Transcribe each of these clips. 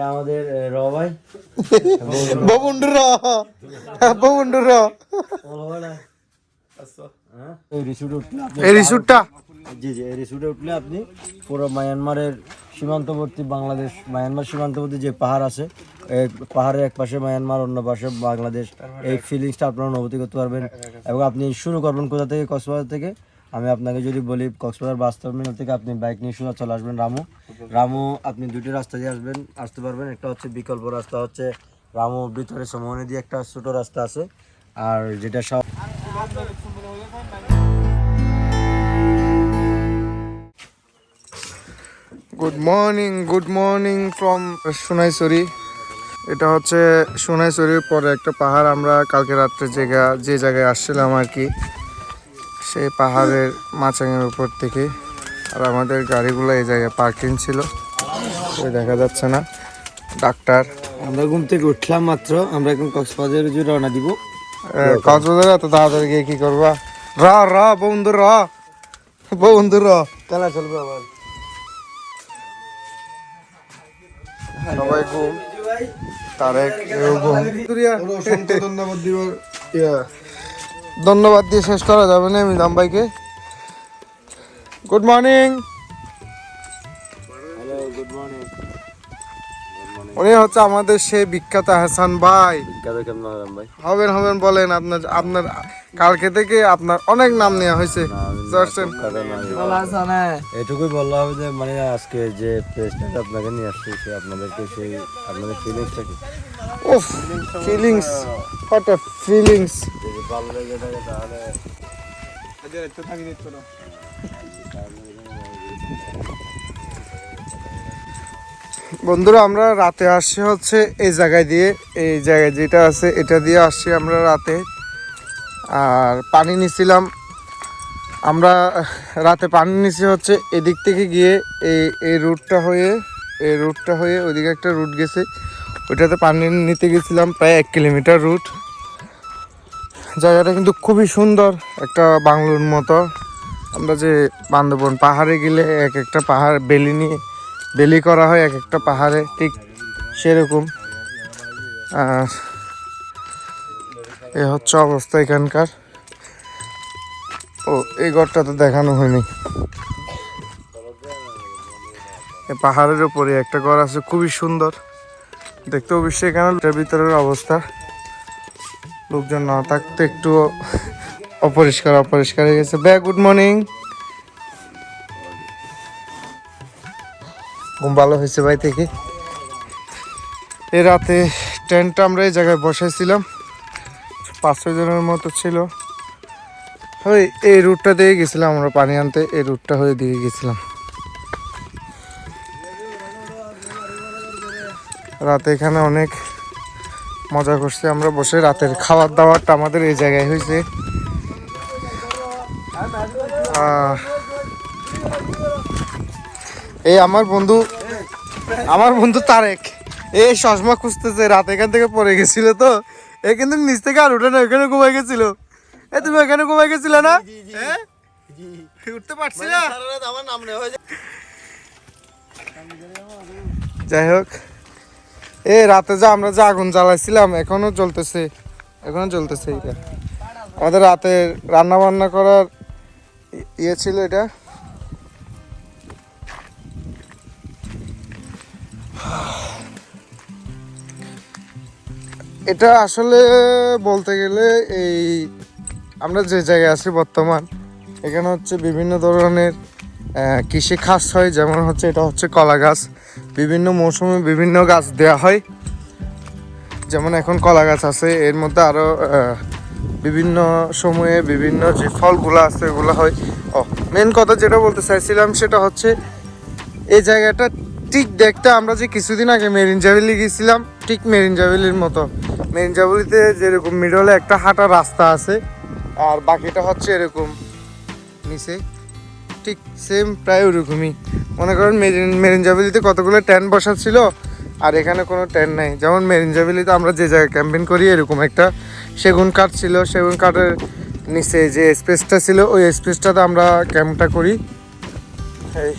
এটা আমাদের র ভাই। ববুন্ডুর ববুন্ডুর হ্যাঁ? এই রিসুটে উঠলে এই রিসুটটা। জি জি এই রিসুটে উঠলে আপনি পুরো মায়ানমারের সীমান্তবর্তী বাংলাদেশ মায়ানমার সীমান্তবর্তী যে পাহাড় আছে এই পাহাড়ের এক পাশে মায়ানমার অন্য পাশে বাংলাদেশ এই ফিলিংসটা আপনারা অনুভূতি করতে পারবেন। এবং আপনি শুরু করবেন কোথা থেকে? কক্সবাজার থেকে? আমি আপনাকে যদি বলি, কক্সবাজার বাস টার্মিনাল থেকে আপনি বাইক নিয়ে সোজা চলে আসবেন রামু। রামু, আপনি দুটি রাস্তা দিয়ে আসবেন, আসতে পারবেন। একটা হচ্ছে বিকল্প রাস্তা, হচ্ছে রামু ভিতরে সমনে দিয়ে একটা ছোট রাস্তা আছে। আর যেটা সব good morning good morning from Sonaichhari এটা হচ্ছে সোনাইছড়ির পরে একটা পাহাড়। আমরা কালকে রাত্রে জায়গা যে জায়গায় আসছিলাম আর কি সেই পাহাড়ের মাচাঙের উপর থেকে। আর আমাদের গাড়িগুলো এই জায়গায় পার্কিং ছিল। দেখা যাচ্ছে না। ডাক্তার। আমরা ঘুম থেকে উঠলাম মাত্র। আমরা এখন কক্সবাজারের জন্য রওনা দিব। কক্সবাজার এত তাড়াতাড়ি গিয়ে কি করবা? র র বন্ধু র। বন্ধু র। খেলা চলবে আবার। সবাই ঘুম। তারেক ধন্যবাদ দিব। ধন্যবাদ দিয়ে শেষ করা যাবে না আমি ভাইকে গুড মর্নিং গুড মর্নিং উনি হচ্ছে আমাদের সেই বিখ্যাত হাসান ভাই। বিখ্যাত কেমন হলাম ভাই? হবেন হবেন বলেন আপনার আপনার কালকে থেকে আপনার অনেক নাম নেওয়া হয়েছে। এটুকুই বলল হবে যে মানে আজকে যে প্লেসটা আপনাকে নিয়ে আসছি সে আপনাদেরকে সেই আপনাদের ফিলিংসটা কি? উফ ফিলিংস আ ফিলিংস যদি ভালো লেগে থাকে তাহলে বন্ধুরা, আমরা রাতে আসছি হচ্ছে এই জায়গায় দিয়ে। এই জায়গায় যেটা আছে, এটা দিয়ে আসছি আমরা রাতে। আর পানি নিছিলাম। আমরা রাতে পানি নিছি হচ্ছে এদিক থেকে গিয়ে এই এই রুটটা হয়ে, এই রুটটা হয়ে ওইদিকে একটা রুট গেছে। ওইটাতে পানি নিতে গেছিলাম প্রায় এক কিলোমিটার রুট। জায়গাটা কিন্তু খুবই সুন্দর, একটা বাংলোর মতো। আমরা যে বান্দরবন পাহাড়ে গেলে এক একটা পাহাড় বেলি নিয়ে বেলি করা হয় এক একটা পাহাড়ে, ঠিক সেরকম। আর এ হচ্ছে অবস্থা এখানকার। ও, এই ঘরটা তো দেখানো হয়নি। পাহাড়ের উপরে একটা ঘর আছে, খুবই সুন্দর। দেখতে অবশ্যই এখানে ভিতরের অবস্থা। লোকজন না থাকতে একটু অপরিষ্কার অপরিষ্কার হয়ে গেছে। ব্যাগ গুড মর্নিং ঘুম ভালো হয়েছে ভাই থেকে এই রাতে টেন্টটা আমরা এই জায়গায় বসাইছিলাম পাঁচ ছয় জনের মতো ছিল। ওই এই রুটটা দিয়ে গেছিলাম আমরা পানি আনতে, এই রুটটা হয়ে দিয়ে গেছিলাম। রাতে এখানে অনেক মজা করছি আমরা বসে। রাতের খাবার দাবারটা আমাদের এই জায়গায় হয়েছে। এই আমার বন্ধু আমার বন্ধু তারেক। এই চশমা খুঁজতেছে রাত এখান থেকে পড়ে গেছিল তো। এ কিন্তু নিচ থেকে আর উঠে না এখানে ঘুমাই গেছিল। এ তুমি এখানে ঘুমাই গেছিলে না? হ্যাঁ? উঠতে পারছি না? আমার নাম নেওয়া যাই হোক। এ রাতে যে আমরা যে আগুন জ্বালাইছিলাম এখনও জ্বলতেছে। এখনও জ্বলতেছে এটা আমাদের রাতে রান্না বান্না করার ইয়ে ছিল এটা। এটা আসলে বলতে গেলে এই আমরা যে জায়গায় আছি বর্তমান, এখানে হচ্ছে বিভিন্ন ধরনের কৃষি খাস হয়, যেমন হচ্ছে এটা হচ্ছে কলা গাছ। বিভিন্ন মৌসুমে বিভিন্ন গাছ দেওয়া হয়। যেমন এখন কলা গাছ আছে, এর মধ্যে আরও বিভিন্ন সময়ে বিভিন্ন যে ফলগুলো আছে, এগুলো হয়। ও মেন কথা যেটা বলতে চাইছিলাম সেটা হচ্ছে, এই জায়গাটা ঠিক দেখতে আমরা যে কিছুদিন আগে মেরিন জাভেলি গেছিলাম, ঠিক মেরিন জাভেলির মতো। মেরিন জাভেলিতে যেরকম মিডলে একটা হাঁটা রাস্তা আছে, আর বাকিটা হচ্ছে এরকম নিচে। ঠিক সেম প্রায় ওরকমই। মনে করেন মেরিন মেরিন জাভেলিতে কতগুলো ট্যান বসা ছিল, আর এখানে কোনো ট্যান নাই। যেমন মেরিন জাভেলিতে আমরা যে জায়গায় ক্যাম্পিং করি, এরকম একটা সেগুন কাঠ ছিল। সেগুন কাঠের নিচে যে স্পেসটা ছিল, ওই স্পেসটাতে আমরা ক্যাম্পটা করি। এই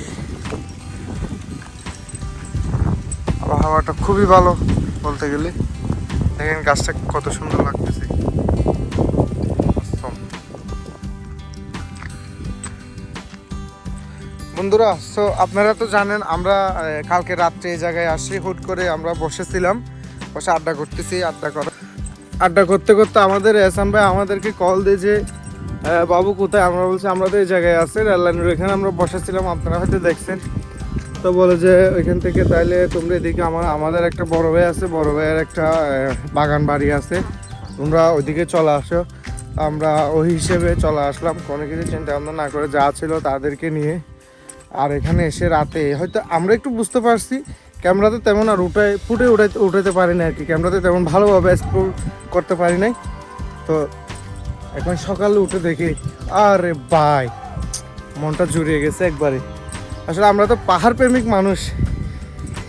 হাওয়াটা খুবই ভালো বলতে গেলে। দেখেন গাছটা কত সুন্দর লাগতেছে। বন্ধুরা সো আপনারা তো জানেন, আমরা কালকে রাত্রে এই জায়গায় আসি। হুট করে আমরা বসেছিলাম, বসে আড্ডা করতেছি, আড্ডা করা। আড্ডা করতে করতে আমাদের এহসান ভাই আমাদেরকে কল দিয়ে যে বাবু কোথায়? আমরা বলছি, আমরা তো এই জায়গায় আছি রেললাইনের এখানে আমরা বসেছিলাম। আপনারা হয়তো দেখছেন। তো বলে যে, ওইখান থেকে তাইলে তোমরা এদিকে আমার, আমাদের একটা বড় ভাই আছে, বড় ভাইয়ের একটা বাগান বাড়ি আছে। তোমরা ওইদিকে চলে আসো। আমরা ওই হিসেবে চলে আসলাম। কোনো কিছু চিন্তা ভাবনা না করে যা ছিল তাদেরকে নিয়ে। আর এখানে এসে রাতে, হয়তো আমরা একটু বুঝতে পারছি ক্যামেরাতে তেমন আর উঠায়, ফুটে উঠাইতে উঠাতে পারি না আর কি। ক্যামেরাতে তেমন ভালোভাবে এক্সপ্লোর করতে পারি নাই। তো এখন সকালে উঠে দেখি, আরে বাই মনটা জুড়িয়ে গেছে একবারে। আসলে আমরা তো পাহাড় প্রেমিক মানুষ।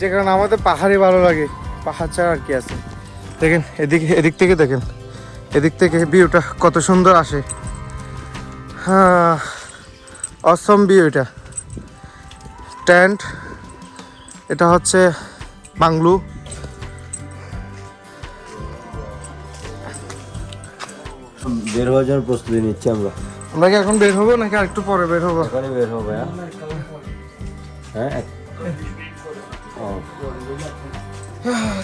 যে কারণে আমাদের পাহাড়ই ভালো লাগে। পাহাড় ছাড়া আর কি আছে? দেখেন এদিকে এদিক থেকে দেখেন। এদিক থেকে ভিউটা কত সুন্দর আসে। হ্যাঁ অসম ভিউ এটা। টেন্ট এটা হচ্ছে বাংলু। বের হওয়ার জন্য প্রস্তুতি নিচ্ছি আমরা। আমরা কি এখন বের হব নাকি আরেকটু পরে বের হব? বের হব ভাইয়া হ্যাঁ ও,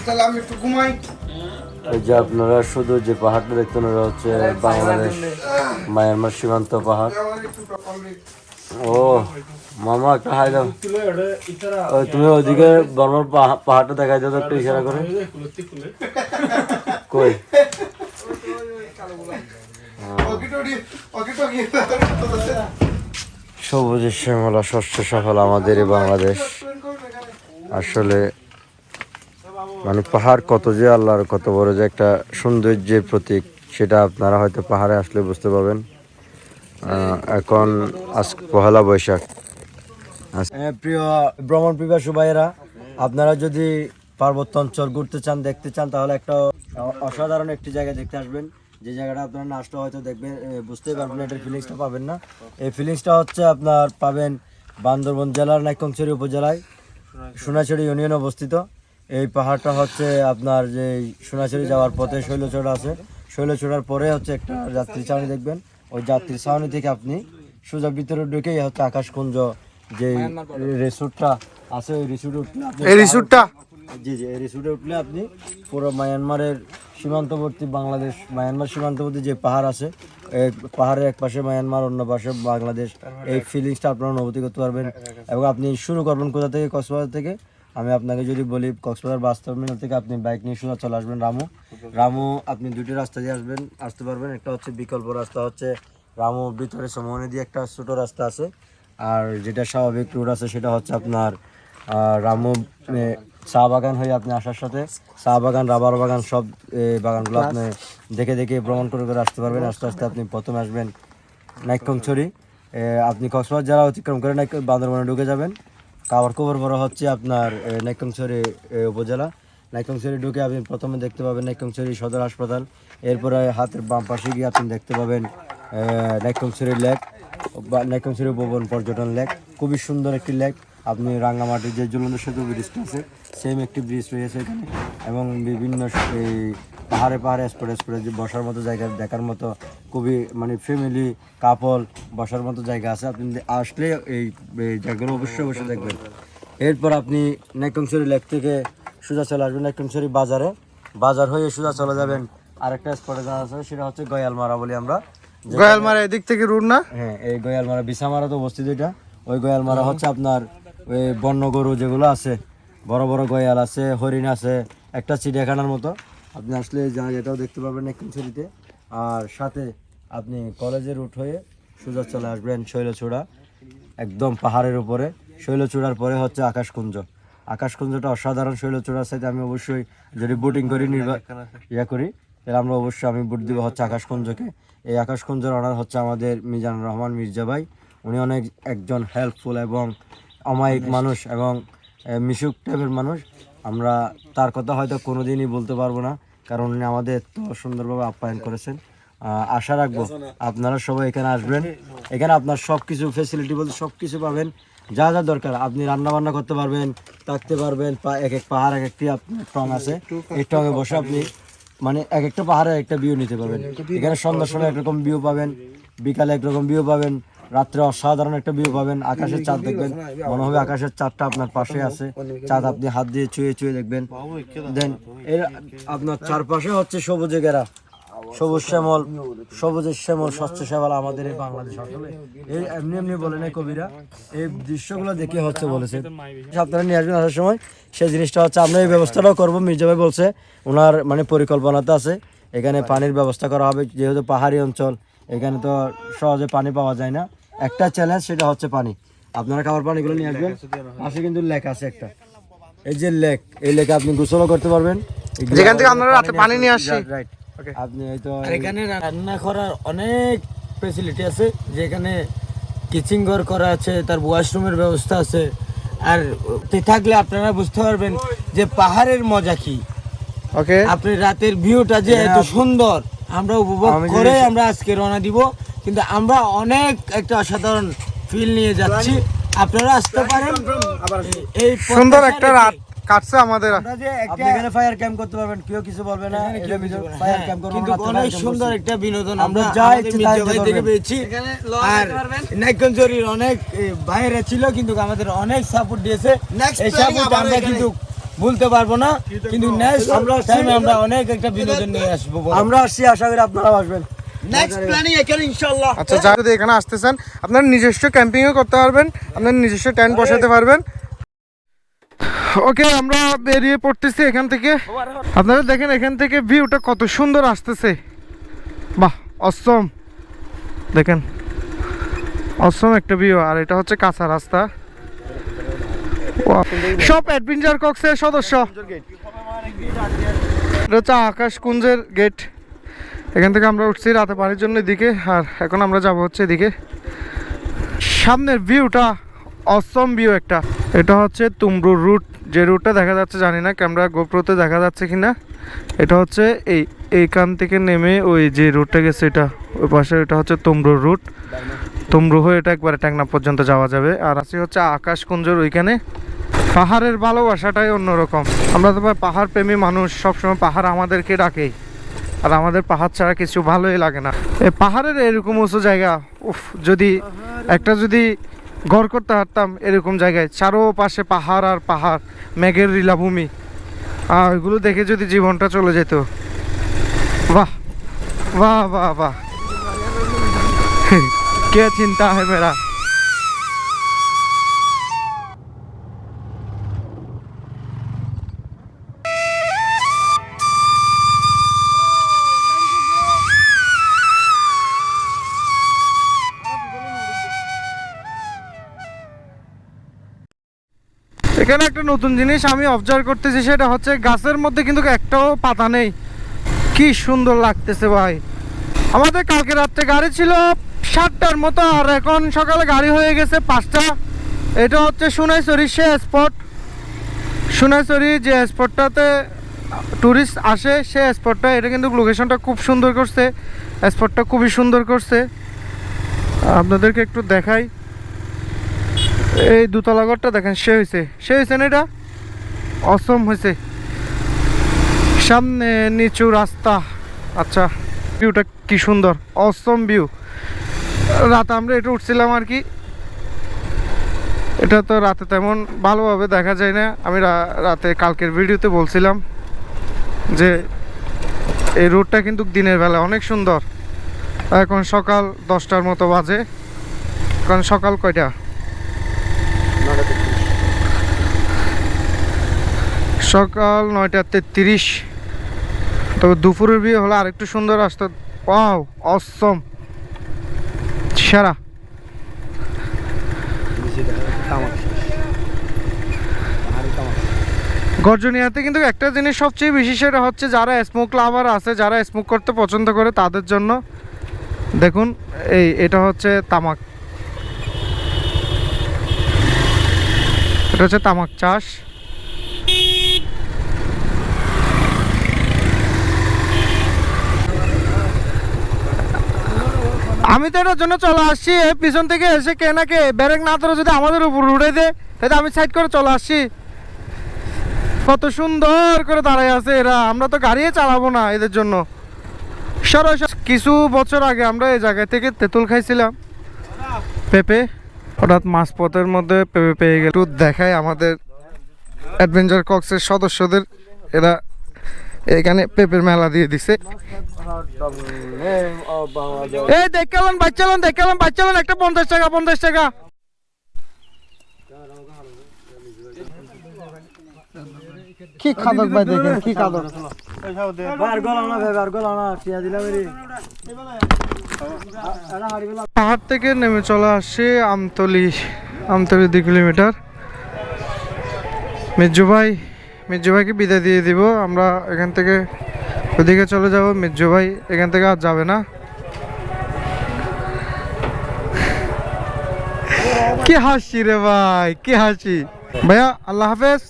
তাহলে আমি একটু ঘুমাই এই যে আপনারা শুধু যে পাহাড়টা দেখতেন ওটা হচ্ছে বাংলাদেশ মায়ানমার সীমান্ত পাহাড় ও মামা একটা হাই দাও ওই তুমি ওইদিকে বর্মার পাহা- পাহাড়টা দেখাই দাও তো একটু ইশারা করে কই সবুজের শ্যামলা শস্য সফল আমাদের বাংলাদেশ। আসলে মানে পাহাড় কত যে আল্লাহর, কত বড় যে একটা সৌন্দর্যের প্রতীক, সেটা আপনারা হয়তো পাহাড়ে আসলে বুঝতে পারবেন। এখন আজ পহেলা বৈশাখ। প্রিয় ভ্রমণ পিপাসু ভাইয়েরা, আপনারা যদি পার্বত্য অঞ্চল ঘুরতে চান, দেখতে চান, তাহলে একটা অসাধারণ একটি জায়গায় দেখতে আসবেন। যে জায়গাটা আপনারা না আসলে হয়তো দেখবেন বুঝতেই পারবেন এটার ফিলিংসটা পাবেন না। এই ফিলিংসটা হচ্ছে আপনার পাবেন বান্দরবন জেলার নাইকংছড়ি উপজেলায় সোনাছড়ি ইউনিয়ন অবস্থিত। এই পাহাড়টা হচ্ছে আপনার যে সোনাছড়ি যাওয়ার পথে শৈলচূড়া আছে। শৈলচূড়ার পরে হচ্ছে একটা যাত্রী ছাউনি দেখবেন। ওই যাত্রী ছাউনি থেকে আপনি সোজা ভিতরে ঢুকেই হচ্ছে আকাশকুঞ্জ যে রিসোর্টটা আছে ওই রিসোর্টে এই রিসুটটা জি জি, এই রিসোর্টে উঠলে আপনি পুরো মায়ানমারের সীমান্তবর্তী বাংলাদেশ, মায়ানমার সীমান্তবর্তী যে পাহাড় আছে পাহাড়ের এক পাশে মায়ানমার, অন্য পাশে বাংলাদেশ, এই ফিলিংসটা আপনারা অনুভূতি করতে পারবেন। এবং আপনি শুরু করবেন কোথা থেকে? কক্সবাজার থেকে। আমি আপনাকে যদি বলি, কক্সবাজার বাস টার্মিনাল থেকে আপনি বাইক নিয়ে সোজা চলে আসবেন রামু। রামু, আপনি দুটি রাস্তা দিয়ে আসবেন, আসতে পারবেন। একটা হচ্ছে বিকল্প রাস্তা, হচ্ছে রামু ভিতরে সমনে দিয়ে একটা ছোটো রাস্তা আছে। আর যেটা স্বাভাবিক রুট আছে, সেটা হচ্ছে আপনার রামু চা বাগান হয়ে আপনি আসার সাথে চা বাগান রাবার বাগান সব বাগানগুলো আপনি দেখে দেখে ভ্রমণ করে করে আসতে পারবেন। আস্তে আস্তে আপনি প্রথমে আসবেন নাইকংছড়ি আপনি কক্সবাজার জেলা অতিক্রম করে নাইক বান্দরবানে ঢুকে যাবেন। কাবার কবর বড় হচ্ছে আপনার নাইকংছড়ি উপজেলা। নাইকংছড়ি ঢুকে আপনি প্রথমে দেখতে পাবেন নাইকংছড়ি সদর হাসপাতাল। এরপরে হাতের বাম পাশে গিয়ে আপনি দেখতে পাবেন নাইকংছড়ি লেক বা নাইকংছড়ি উপবন পর্যটন লেক। খুবই সুন্দর একটি লেক। আপনি রাঙ্গামাটির যে ঝুলন্ত সেতু ব্রিজটা আছে সেম একটি ব্রিজ রয়েছে এখানে। এবং বিভিন্ন এই পাহাড়ে পাহাড়ে স্পটে যে বসার মতো জায়গা দেখার মতো খুবই মানে ফ্যামিলি কাপল বসার মতো জায়গা আছে। আপনি আসলে এই জায়গাগুলো অবশ্যই অবশ্যই দেখবেন। এরপর আপনি নাইকংছড়ি লেক থেকে সোজা চলে আসবেন নাইকংছড়ি বাজারে। বাজার হয়ে সোজা চলে যাবেন আরেকটা স্পটে যাওয়া আছে সেটা হচ্ছে গয়ালমারা বলি আমরা। গয়ালমারা এদিক থেকে রুট না? হ্যাঁ এই গয়ালমারা বিছামারা তো অবস্থিত এটা। ওই গয়ালমারা হচ্ছে আপনার ওই বন্য গরু যেগুলো আছে, বড় বড় গয়াল আছে, হরিণ আছে, একটা চিড়িয়াখানার মতো। আপনি আসলে যা এটাও দেখতে পাবেন একচুরিতে আর সাথে আপনি কলেজের রুট হয়ে সোজা চলে আসবেন শৈলচূড়া, একদম পাহাড়ের উপরে। শৈলচূড়ার পরে হচ্ছে আকাশকুঞ্জ। আকাশকুঞ্জটা অসাধারণ শৈলচূড়ার সাথে আমি অবশ্যই যদি বোটিং করি নির্বা- ইয়া করি, তাহলে আমরা অবশ্যই আমি বুট দিব হচ্ছে আকাশকুঞ্জকে। এই আকাশকুঞ্জের অনার হচ্ছে আমাদের মিজানুর রহমান মির্জা ভাই। উনি অনেক একজন হেল্পফুল এবং অমায়িক মানুষ এবং মিশুক টাইপের মানুষ আমরা তার কথা হয়তো কোনোদিনই বলতে পারব না কারণ উনি আমাদের এত সুন্দরভাবে আপ্যায়ন করেছেন। আশা রাখব আপনারা সবাই এখানে আসবেন। এখানে আপনার সব কিছু ফেসিলিটি বলতে সব কিছু পাবেন। যা যা দরকার আপনি রান্না বান্না করতে পারবেন থাকতে পারবেন পা- এক এক পাহাড় এক একটি আপনার টং আছে। এই টঙে বসে আপনি মানে এক একটা পাহাড়ে একটা ভিউ নিতে পারবেন। এখানে সন্ধ্যার সময় একরকম ভিউ পাবেন বিকালে একরকম ভিউ পাবেন। রাত্রে অসাধারণ একটা ভিউ পাবেন। আকাশের চাঁদ দেখবেন। মনে হবে আকাশের চাঁদটা আপনার পাশে আছে। চাঁদ আপনি হাত দিয়ে ছুঁয়ে ছুঁয়ে দেখবেন। দেন এর আপনার চারপাশে হচ্ছে সবুজে ঘেরা। সবুজ শ্যামল সবুজের শ্যামল স্বচ্ছ শ্যামল আমাদের এই বাংলাদেশ আসলে এই এমনি এমনি বলে নাই কবিরা। এই দৃশ্যগুলো দেখে হচ্ছে বলেছে। আপনারা নিয়ে আসবেন আসার সময়। সেই জিনিসটা হচ্ছে আমরা এই ব্যবস্থাটাও করব। মির্জা ভাই বলছে ওনার মানে পরিকল্পনাতে আছে। এখানে পানির ব্যবস্থা করা হবে। যেহেতু পাহাড়ি অঞ্চল এখানে তো সহজে পানি পাওয়া যায় না। একটা চ্যালেঞ্জ সেটা হচ্ছে পানি। আপনারা খাবার পানিগুলো নিয়ে আসবেন। পাশে কিন্তু লেক আছে একটা। এই যে লেক এই লেকে আপনি গোসলও করতে পারবেন। যেখান থেকে আমরা রাতে পানি নিয়ে আসি। রাইট আপনি এই তো এখানে রান্না করার অনেক ফেসিলিটি আছে যেখানে কিচেন ঘর করা আছে তার ওয়াশরুমের ব্যবস্থা আছে। আর তে থাকলে আপনারা বুঝতে পারবেন যে পাহাড়ের মজা কি। ওকে আপনি রাতের ভিউটা যে এত সুন্দর। আমরা উপভোগ করে আমরা আজকে রওনা দিব। কিন্তু আমরা অনেক একটা অসাধারণ ফিল নিয়ে যাচ্ছি। আপনারা আসতে পারেন। এই সুন্দর একটা রাত কাটছে আমাদের। আমরা আপনি এখানে ফায়ার ক্যাম্প করতে পারবেন কেউ কিছু বলবে না। ফায়ার হ্যাঁ, ক্যাম্প কিন্তু অনেক সুন্দর একটা বিনোদন আমরা যা ইচ্ছে থেকে পেয়েছি। আর নাইকঞ্জরির অনেক বাইরে ছিল কিন্তু আমাদের অনেক সাপোর্ট দিয়েছে। এই সাপোর্ট আমরা কিন্তু ভুলতে পারব না কিন্তু নেক্সট আমরা টাইমে আমরা অনেক একটা বিনোদন নিয়ে আসব আমরা আসছি আশা করি আপনারাও আসবেন। নেক্সট প্ল্যানিং এখানে আচ্ছা যারা যদি এখানে আসতে চান আপনার নিজস্ব ক্যাম্পিংও করতে পারবেন আপনার নিজস্ব টেন্ট বসাতে পারবেন। ওকে আমরা বেরিয়ে পড়তেছি এখান থেকে। আপনারা দেখেন এখান থেকে ভিউটা কত সুন্দর আসতেছে। বাহ অসম দেখেন অসম একটা ভিউ আর এটা হচ্ছে কাঁচা রাস্তা. সব অ্যাডভেঞ্চার কক্সের সদস্য। এটা হচ্ছে আকাশ কুঞ্জের গেট এখান থেকে আমরা উঠছি রাতে পানির জন্য এদিকে, আর এখন আমরা যাব হচ্ছে এদিকে। সামনের ভিউটা অসম ভিউ একটা। এটা হচ্ছে তুমরু রুট যে রুটটা দেখা যাচ্ছে, জানি না ক্যামেরা গোপ্রোতে দেখা যাচ্ছে কিনা। এটা হচ্ছে এই, এইখান থেকে নেমে ওই যে রুটটা গেছে এটা, ওই পাশে এটা হচ্ছে তুমরুর রুট তুমরু হয়ে এটা একবারে ট্যাংনা পর্যন্ত যাওয়া যাবে। আর আছে হচ্ছে আকাশ আকাশকুঞ্জর ওইখানে। পাহাড়ের ভালোবাসাটাই অন্যরকম। আমরা তো পাহাড় প্রেমী মানুষ, সবসময় পাহাড় আমাদেরকে ডাকেই আর আমাদের পাহাড় ছাড়া কিছু ভালোই লাগে না। এই পাহাড়ের এরকম উঁচু জায়গা, উফ, যদি একটা যদি ঘর করতে পারতাম এরকম জায়গায় চারো পাশে পাহাড় আর পাহাড়, মেঘের লীলাভূমি। আর ওইগুলো দেখে যদি জীবনটা চলে যেত। বাহ বাহ বাহ বাহ। কে চিন্তা है मेरा এখানে একটা নতুন জিনিস আমি অবজার্ভ করতেছি সেটা হচ্ছে গাছের মধ্যে কিন্তু একটাও পাতা নেই কি সুন্দর লাগতেছে ভাই আমাদের কালকে রাত্রে গাড়ি ছিল সাতটার মতো, আর এখন সকালে গাড়ি হয়ে গেছে পাঁচটা। এটা হচ্ছে সোনাইছড়ি সে স্পট সোনাইছড়ি যে স্পটটাতে ট্যুরিস্ট আসে, সে স্পটটা এটা কিন্তু লোকেশনটা খুব সুন্দর করছে। স্পটটা খুবই সুন্দর করছে। আপনাদেরকে একটু দেখাই। এই দুতলা ঘরটা দেখেন, সে হয়েছে সে হয়েছে না এটা? অসম হয়েছে সামনে নিচু রাস্তা। আচ্ছা ভিউটা কি সুন্দর। অসম ভিউ রাতে আমরা এটা উঠছিলাম আর কি। এটা তো রাতে তেমন ভালোভাবে দেখা যায় না। আমি রাতে কালকের ভিডিওতে বলছিলাম যে এই রোডটা কিন্তু দিনের বেলা অনেক সুন্দর। এখন সকাল দশটার মতো বাজে। এখন সকাল কয়টা? সকাল নয়টা তেত্রিশ। তবে দুপুরের বিয়ে হলে আরেকটু সুন্দর আসতো। পাও অসম। সেরা গর্জনিয়াতে কিন্তু একটা জিনিস সবচেয়ে বেশি সেটা হচ্ছে যারা স্মোক লাভার আছে, যারা স্মোক করতে পছন্দ করে তাদের জন্য। দেখুন, এই এটা হচ্ছে তামাক। এটা হচ্ছে তামাক চাষ। আমি তো এটার জন্য চলে আসছি। পিছন থেকে এসে কে না কে ব্যারেক না ধরে যদি আমাদের উপর উড়ে দে তাহলে আমি সাইড করে চলে আসছি। কত সুন্দর করে দাঁড়ায় আছে এরা। আমরা তো গাড়িই চালাবো না এদের জন্য। সরাসরি কিছু বছর আগে আমরা এই জায়গা থেকে তেঁতুল খাইছিলাম। পেঁপে, হঠাৎ মাঝপথের মধ্যে পেঁপে পেয়ে গেল। দেখায় আমাদের অ্যাডভেঞ্চার কক্সের সদস্যদের। এরা এখানে পেঁপের মেলা দিয়ে দিছে। এই দেখালাম বাচ্চালাম দেখালাম বাচ্চালাম একটা পঞ্চাশ টাকা পঞ্চাশ টাকা। কি খাদক ভাই দেখেন কি খাদক? পাহাড় থেকে নেমে চলে আসছে আমতলি আমতলি দুই কিলোমিটার। মির্জু ভাই মির্জু ভাইকে বিদায় দিয়ে দিব। আমরা এখান থেকে ওদিকে চলে যাব। মির্জু ভাই এখান থেকে আর যাবে না। কি হাসি রে ভাই কি হাসি। ভাইয়া আল্লাহ হাফেজ।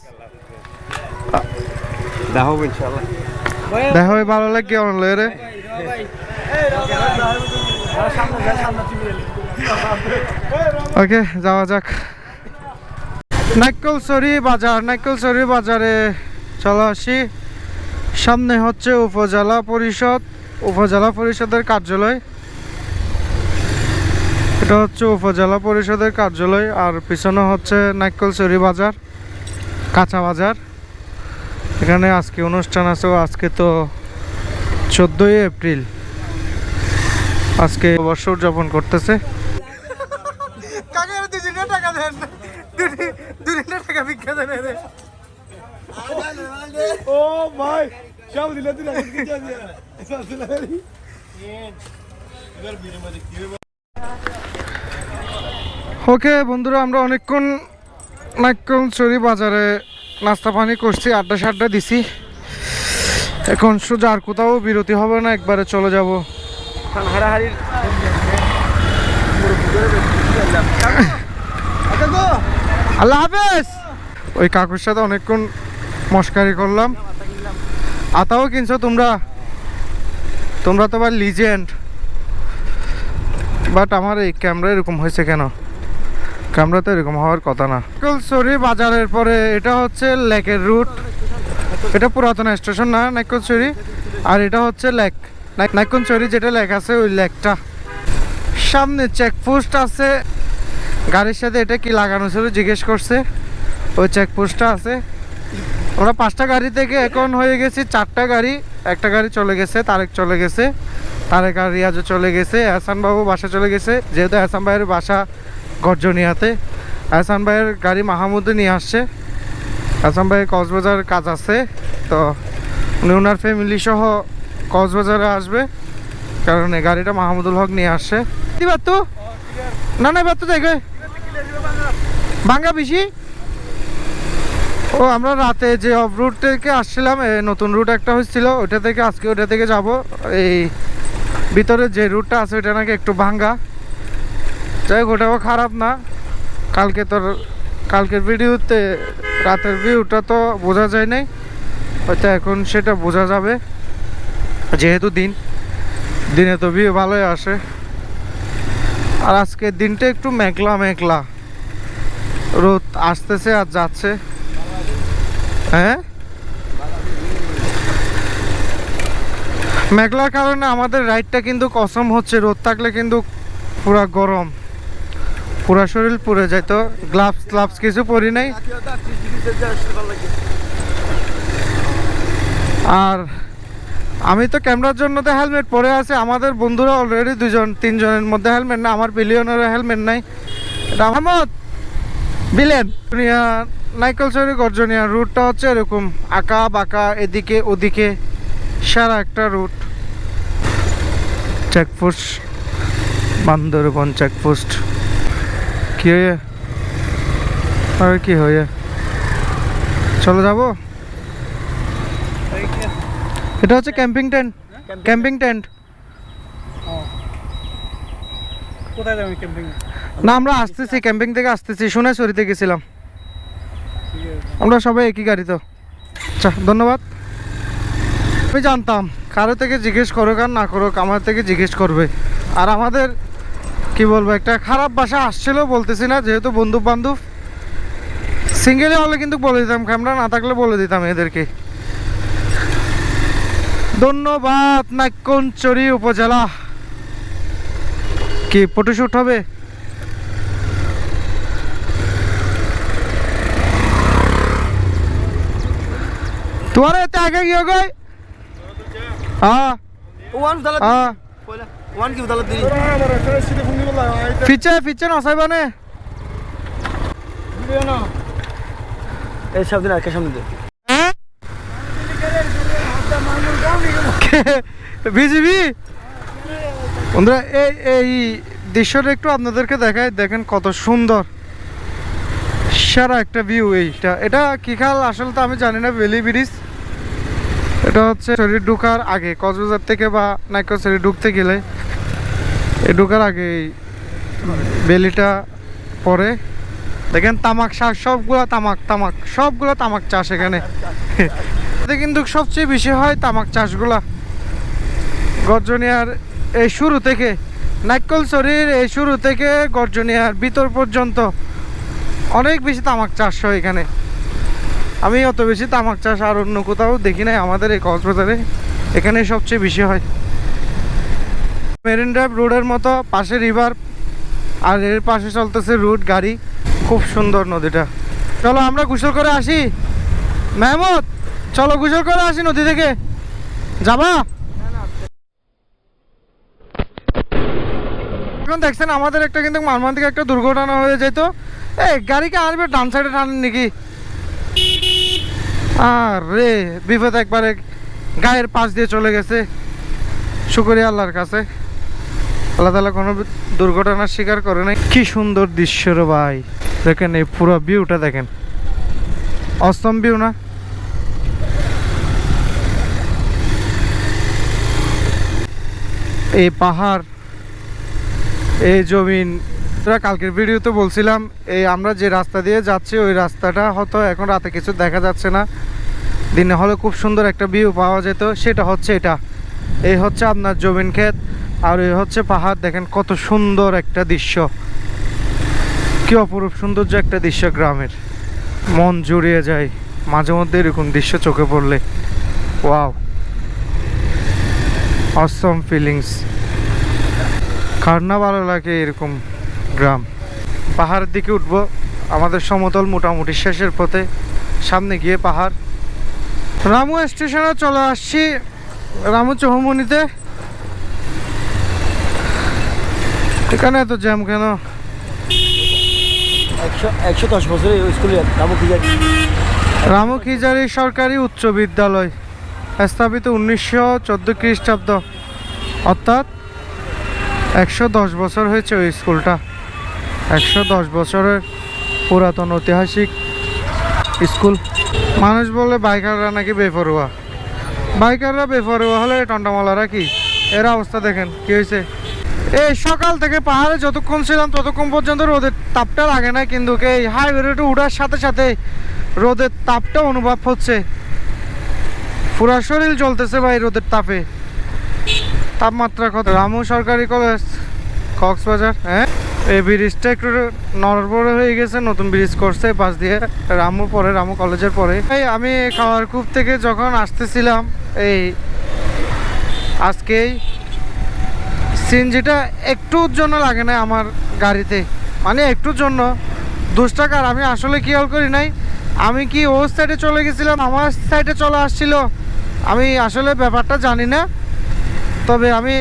দেখো ইনশাআল্লাহ। দেখা ভালো লাগে কেমন লাগে রে ওকে যাওয়া যাক। নাইকলসরি বাজার নাইকলসরি বাজারে চলে আসি। সামনে হচ্ছে উপজেলা পরিষদ, উপজেলা পরিষদের কার্যালয়। এটা হচ্ছে উপজেলা পরিষদের কার্যালয়, আর পিছনে হচ্ছে নাইকলসরি বাজার, কাঁচা বাজার। এখানে আজকে অনুষ্ঠান আছে আজকে তো চোদ্দোই এপ্রিল। আজকে বর্ষ উদযাপন করতেছে। ও ভাই সব দিলে তুই ওকে বন্ধুরা আমরা অনেকক্ষণ নাইকল চরি বাজারে নাস্তা পানি করছি আড্ডা সাড্ডা দিছি। এখন সোজা আর কোথাও বিরতি হবে না একবারে চলে যাব। হারাহারির আল্লাহ হাফেজ। ওই কাকুর সাথে অনেকক্ষণ মস্কারি করলাম। আতাও কিনছো তোমরা? তোমরা তো আবার লিজেন্ড বাট আমার এই ক্যামেরা এরকম হয়েছে কেন? ক্যামেরা তো এরকম হওয়ার কথা না। সরি বাজারের পরে এটা হচ্ছে লেকের রুট এটা পুরাতন স্টেশন না নাইকলচুরি আর এটা হচ্ছে লেক। নাইকনচুরি যেটা লেক আছে, ওই লেকটা। সামনে চেকপোস্ট আছে। গাড়ির সাথে এটা কি লাগানো ছিল? জিজ্ঞেস করছে। ওই চেকপোস্টটা আছে। ওরা পাঁচটা গাড়ি থেকে এখন হয়ে গেছি, চারটা গাড়ি। একটা গাড়ি চলে গেছে, তারেক চলে গেছে। তারেক আর রিয়াজও চলে গেছে। বাবু বাসা চলে গেছে। যেহেতু এহসান ভাইয়ের বাসা গর্জনিয়াতে, এহসান ভাইয়ের গাড়ি মাহমুদে নিয়ে আসছে। এহসান ভাইয়ের কক্সবাজার কাজ আছে। তো উনি ওনার ফ্যামিলি সহ কক্সবাজারে আসবে। কারণ এই গাড়িটা মাহমুদুল হক নিয়ে আসছে। দিবার তো না না এবার তো দেখে। ভাঙ্গা বেশি ও, আমরা রাতে যে অফ রুট থেকে আসছিলাম নতুন রুট একটা হয়েছিল ওটা থেকে আজকে ওটা থেকে যাব। এই ভিতরে যে রুটটা আছে ওটা নাকি একটু ভাঙ্গা। যাই হোক, ওটাও খারাপ না। কালকে তোর, কালকের ভিডিওতে রাতের ভিউটা তো বোঝা যায় নাই। হয়তো এখন সেটা বোঝা যাবে। যেহেতু দিন, দিনে তো ভিউ ভালোই আসে। আর আজকের দিনটা একটু মেঘলা মেঘলা। রোদ আসতেছে আর যাচ্ছে। হ্যাঁ? মেঘলার কারণে আমাদের রাইডটা কিন্তু কসম হচ্ছে, রোদ থাকলে কিন্তু পুরা গরম। পুরা শরীর পুড়ে যায়, তো গ্লাভস গ্লাভস কিছু পরি নাই। আর আমি তো ক্যামেরার জন্য তো হেলমেট পরে আছে, আমাদের বন্ধুরা অলরেডি দুজন, তিনজনের মধ্যে হেলমেট না আমার বিলিয়নের হেলমেট নাই। আহমদ বিলেন। নাইকলচরি গর্জনিয়া রুটটা হচ্ছে এরকম আঁকা বাঁকা এদিকে ওদিকে সারা একটা রুট চেকপোস্ট বান্দরবন চেকপোস্ট কি হয়ে আর কি হয়ে চলে যাব? এটা হচ্ছে ক্যাম্পিং টেন্ট ক্যাম্পিং টেন্ট কোথায় যাবেন ক্যাম্পিং না, আমরা আসতেছি ক্যাম্পিং থেকে আসতেছি, শুনে চরিতে গেছিলাম। আমরা সবাই একই গাড়ি তো। আচ্ছা ধন্যবাদ। আমি জানতাম, কারও থেকে জিজ্ঞেস করুক আর না করুক, আমার থেকে জিজ্ঞেস করবে। আর আমাদের, কি বলব, একটা খারাপ ভাষা আসছিল, বলতেছি না, যেহেতু বন্ধু বান্ধব সিঙ্গেলে হলে কিন্তু বলে দিতাম ক্যামেরা না থাকলে বলে দিতাম এদেরকে। ধন্যবাদ নাইকঞ্চরি উপজেলা। কি ফটোশ্যুট হবে? तुम्हारे इतने आगे की हो गए हाँ ওয়ান দালা हाँ ওয়ান কি দালা দিই पीछे पीछे ना साहिबा ने এই সব দিন আজকে সামনে দে হ্যাঁ? বিজিবি বন্ধুরা এই এই দৃশ্যটা একটু আপনাদেরকে দেখায় দেখেন কত সুন্দর সেরা একটা ভিউ এইটা এটা কি খাল আসলে তো আমি জানি না বেলি ব্রিজ এটা হচ্ছে শরীর ঢুকার আগে, কক্সবাজার থেকে বা নাইকো শরীর ঢুকতে গেলে এ ঢুকার আগে বেলিটা পরে, দেখেন তামাক শাক, সবগুলো তামাক তামাক, সবগুলো তামাক চাষ এখানে। কিন্তু সবচেয়ে বেশি হয় তামাক চাষগুলা। গর্জনিয়ার এই শুরু থেকে, নাইকল শরীর এই শুরু থেকে গর্জনিয়ার ভিতর পর্যন্ত অনেক বেশি তামাক চাষ হয় এখানে। আমি অত বেশি তামাক চাষ আর অন্য কোথাও দেখি নাই আমাদের এই কক্সবাজারে। এখানে সবচেয়ে বেশি হয়। মেরিন ড্রাইভ রোডের মতো পাশে রিভার, আর এর পাশে চলতেছে রুট, গাড়ি। খুব সুন্দর নদীটা। চলো আমরা গোসল করে আসি। মেহমদ, চলো গোসল করে আসি নদী থেকে। যাবা? এখন দেখছেন আমাদের একটা কিন্তু মারমান্তিক একটা দুর্ঘটনা হয়ে যেত। এই, গাড়িকে আনবে ডান সাইডে টানেন নাকি? আর, বিপদ একবারে গায়ের পাশ দিয়ে চলে গেছে। শুকরিয়া আল্লাহর কাছে। আল্লাহ তালা কোনো দুর্ঘটনার শিকার করে নাই। কি সুন্দর দৃশ্য রে ভাই। দেখেন এই পুরো ভিউটা দেখেন। অস্তম ভিউ না? এই পাহাড়, এই জমিন তোরা কালকের ভিডিওতে বলছিলাম, এই আমরা যে রাস্তা দিয়ে যাচ্ছি, ওই রাস্তাটা হয়তো এখন রাতে কিছু দেখা যাচ্ছে না। দিনে হলে খুব সুন্দর একটা ভিউ পাওয়া যেত। সেটা হচ্ছে এটা। এই হচ্ছে আপনার জমিন ক্ষেত, আর এই হচ্ছে পাহাড়। দেখেন কত সুন্দর একটা দৃশ্য। কি অপরূপ সৌন্দর্য একটা দৃশ্য গ্রামের। মন জুড়িয়ে যায়। মাঝে মধ্যে এরকম দৃশ্য চোখে পড়লে। ওয়াও। অসম ফিলিংস কার না ভালো লাগে এরকম গ্রাম। পাহাড়ের দিকে উঠব। আমাদের সমতল মোটামুটি শেষের পথে। সামনে গিয়ে পাহাড়। রামু স্টেশনে চলে আসছি। রামু চৌমনিতে এখানে এত জ্যাম কেন? একশো দশ স্কুলে রামু খিজারি সরকারি উচ্চ বিদ্যালয়। স্থাপিত উনিশশো চোদ্দ খ্রিস্টাব্দ। অর্থাৎ একশো দশ বছর হয়েছে ওই স্কুলটা। একশো দশ বছরের পুরাতন ঐতিহাসিক স্কুল। মানুষ বলে বাইকাররা নাকি বেপরোয়া বাইকাররা বেপরোয়া হলে টন্টামালারা কি? এর অবস্থা দেখেন, কি হয়েছে? এই সকাল থেকে পাহাড়ে যতক্ষণ ছিলাম ততক্ষণ পর্যন্ত রোদের তাপটা লাগে না কিন্তু এই হাইওয়ে রোডে উঠার সাথে সাথে রোদের তাপটা অনুভব হচ্ছে। পুরা শরীর জ্বলতেছে ভাই রোদের তাপে। তাপমাত্রা কত? রামু সরকারি কলেজ, কক্সবাজার হ্যাঁ? এই ব্রিজটা একটু নড়বড় হয়ে গেছে, নতুন ব্রিজ করছে, পাশ দিয়ে রামু পরে, রামু কলেজের পরে। এই আমি খাওয়ার কূপ থেকে যখন আসতেছিলাম, এই আজকেই সিনজিটা একটুর জন্য লাগে না আমার গাড়িতে। মানে একটুর জন্য। দশ টাকার আমি আসলে খেয়াল করি নাই? আমি কি ওর সাইডে চলে গেছিলাম? আমার সাইডে চলে আসছিল। আমি আসলে ব্যাপারটা জানি না। তবে আমি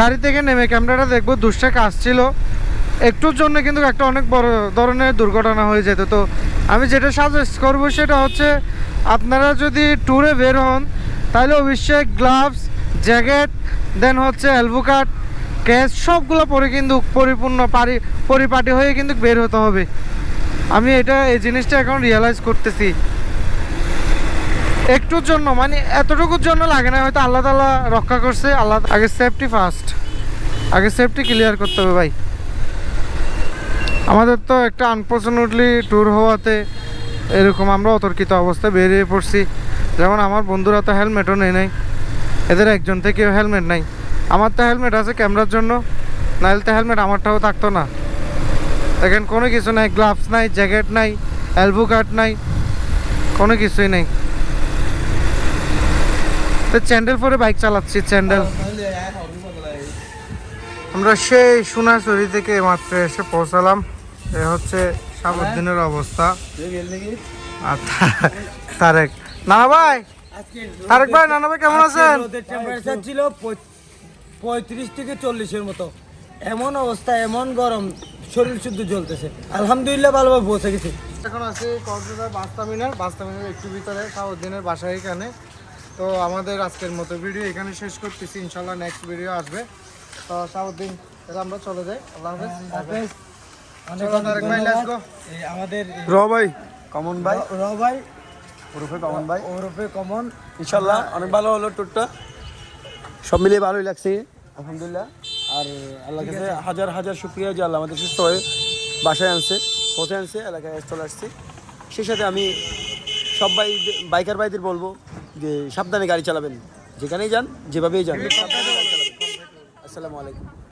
গাড়ি থেকে নেমে ক্যামেরাটা দেখব দশ টাকা আসছিল। একটুর জন্য কিন্তু একটা অনেক বড় ধরনের দুর্ঘটনা হয়ে যেত। তো আমি যেটা সাজেস্ট করব সেটা হচ্ছে, আপনারা যদি ট্যুরে বের হন, তাহলে অবশ্যই গ্লাভস জ্যাকেট দেন হচ্ছে এলবো কাট ক্যাশ সবগুলো পরে কিন্তু পরিপূর্ণ পারি, পরিপাটি হয়ে কিন্তু বের হতে হবে। আমি এটা, এই জিনিসটা এখন রিয়েলাইজ করতেছি। একটুর জন্য মানে এতটুকুর জন্য লাগে না, হয়তো আল্লাহ তালা রক্ষা করছে, আল্লাহ, আগে সেফটি ফার্স্ট আগে সেফটি ক্লিয়ার করতে হবে ভাই। আমাদের তো একটা আনফর্চুনেটলি ট্যুর হওয়াতে এরকম আমরা অতর্কিত অবস্থায় বেরিয়ে পড়ছি। যেমন আমার বন্ধুরা তো হেলমেটও নেই নাই। এদের একজন থেকেও হেলমেট নাই। আমার তো হেলমেট আছে ক্যামেরার জন্য। নাহলে তো হেলমেট আমারটাও থাকতো না। দেখেন, কোনো কিছু নাই। গ্লাভস নাই জ্যাকেট নাই এলবো কার্ড নাই, কোনো কিছুই নেই। তো চ্যান্ডেল পরে বাইক চালাচ্ছি চ্যান্ডেল আমরা সেই সোনাঝুরি থেকে মাত্র এসে পৌঁছালাম। এ হচ্ছে সাবুদ্দিনের অবস্থা। আর তারেক। নানা ভাই! তারেক ভাই নানা ভাই কেমন আছেন? টেম্পারেচার ছিল পঁয়ত্রিশ থেকে চল্লিশের মতো। এমন অবস্থা এমন গরম শরীর শুদ্ধ জ্বলতেছে আলহামদুলিল্লাহ ভালোভাবে পৌঁছে গেছি। এখন আছি Cox's Bazar bus terminal bus terminal একটু ভিতরে সাউদ্দিনের বাসা এখানে। তো আমাদের আজকের মতো ভিডিও এখানে শেষ করতেছি। ইনশাল্লাহ নেক্সট ভিডিও আসবে। তো সাউদ্দিন তাহলে আমরা চলে যাই। আল্লাহ হাফেজ। আমাদের র ভাই। কমন ভাই। র- র ভাই। ওরফে কমন ভাই। ওরফে কমন। ইনশাল্লাহ অনেক ভালো হলো ট্যুরটা সব মিলিয়ে ভালোই লাগছে। আলহামদুলিল্লাহ। আর আল্লাহ কাছে হাজার হাজার শুক্রিয়া যে আল্লাহ আমাদের সুস্থ হয়ে বাসায় আনছে পৌঁছে আনছে এলাকায় চলে আসছে। সেই সাথে আমি সব ভাই বাইকার ভাইদের বলব যে সাবধানে গাড়ি চালাবেন। যেখানেই যান যেভাবেই যান। সাবধানে গাড়ি চালাবেন। আসসালামু আলাইকুম।